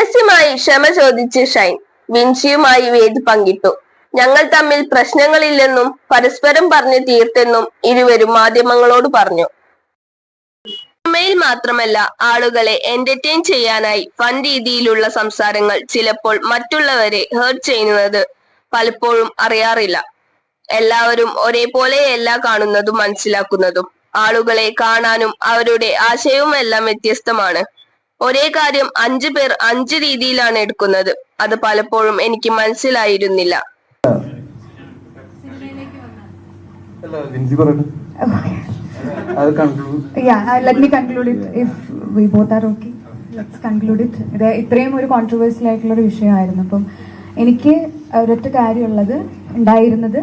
പരസ്യമായി ക്ഷമ ചോദിച്ച് ഷൈൻ വിൻഷിയുമായി വേദ് പങ്കിട്ടു. ഞങ്ങൾ തമ്മിൽ പ്രശ്നങ്ങളില്ലെന്നും പരസ്പരം പറഞ്ഞു തീർത്തെന്നും ഇരുവരും മാധ്യമങ്ങളോട് പറഞ്ഞു. സിനിമയിൽ മാത്രമല്ല ആളുകളെ എന്റർടൈൻ ചെയ്യാനായി ഫൺ രീതിയിലുള്ള സംസാരങ്ങൾ ചിലപ്പോൾ മറ്റുള്ളവരെ ഹേർട്ട് ചെയ്യുന്നത് പലപ്പോഴും അറിയാറില്ല. എല്ലാവരും ഒരേപോലെയല്ല കാണുന്നതും മനസ്സിലാക്കുന്നതും. ആളുകളെ കാണാനും അവരുടെ ആശയവും എല്ലാം വ്യത്യസ്തമാണ്. ഒരേ കാര്യം അഞ്ചു പേർ അഞ്ച് രീതിയിലാണ് എടുക്കുന്നത്. അത് പലപ്പോഴും എനിക്ക് മനസ്സിലായിരുന്നില്ല. uh, let me conclude it. If we both are okay. Let's conclude it. ഇത് ഇത്രയും ഒരു കോൺട്രവേഴ്സ്യൽ ആയിട്ടുള്ള ഒരു വിഷയമായിരുന്നു. അപ്പം എനിക്ക് ഒരൊറ്റ കാര്യമുള്ളത് ഉണ്ടായിരുന്നത്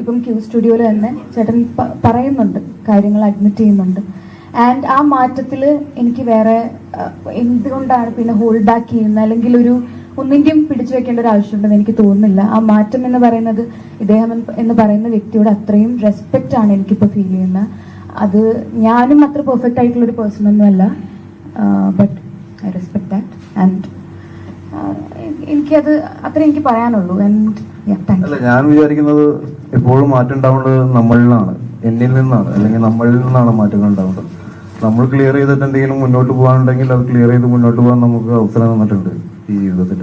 ഇപ്പം ക്യൂ സ്റ്റുഡിയോയിൽ തന്നെ ചേട്ടൻ പറയുന്നുണ്ട് കാര്യങ്ങൾ അഡ്മിറ്റ് ചെയ്യുന്നുണ്ട്. ആൻഡ് ആ മാറ്റത്തിൽ എനിക്ക് വേറെ എന്തുകൊണ്ടാണ് പിന്നെ ഹോൾഡ് ബാക്ക് ചെയ്യുന്നത്? അല്ലെങ്കിൽ ഒരു ഒന്നിന്റെയും പിടിച്ചു വെക്കേണ്ട ഒരു ആവശ്യമുണ്ടെന്ന് എനിക്ക് തോന്നുന്നില്ല. ആ മാറ്റം എന്ന് പറയുന്നത് ഇദ്ദേഹം എന്ന് പറയുന്ന വ്യക്തിയോട് അത്രയും റെസ്പെക്റ്റ് ആണ് എനിക്കിപ്പോൾ ഫീൽ ചെയ്യുന്നത് അത് ഞാനും അത്ര പെർഫെക്റ്റ് ആയിട്ടുള്ള ഒരു പേഴ്സൺ ഒന്നുമല്ല but I respect that and എനിക്കത് അത്ര എനിക്ക് പറയാനുള്ളൂ. ആൻഡ് അല്ല ഞാൻ വിചാരിക്കുന്നത് എപ്പോഴും മാറ്റം ഉണ്ടാവേണ്ടത് നമ്മളിലാണ് എന്നിൽ നിന്നാണ്. അല്ലെങ്കിൽ നമ്മളിൽ നിന്നാണ് മാറ്റങ്ങൾ ഉണ്ടാവേണ്ടത്. നമ്മൾ ക്ലിയർ ചെയ്തിട്ട് എന്തെങ്കിലും മുന്നോട്ട് പോകാനുണ്ടെങ്കിൽ അത് ക്ലിയർ ചെയ്ത് മുന്നോട്ട് പോകാൻ നമുക്ക് അവസരം തന്നിട്ടുണ്ട് ഈ ജീവിതത്തിൽ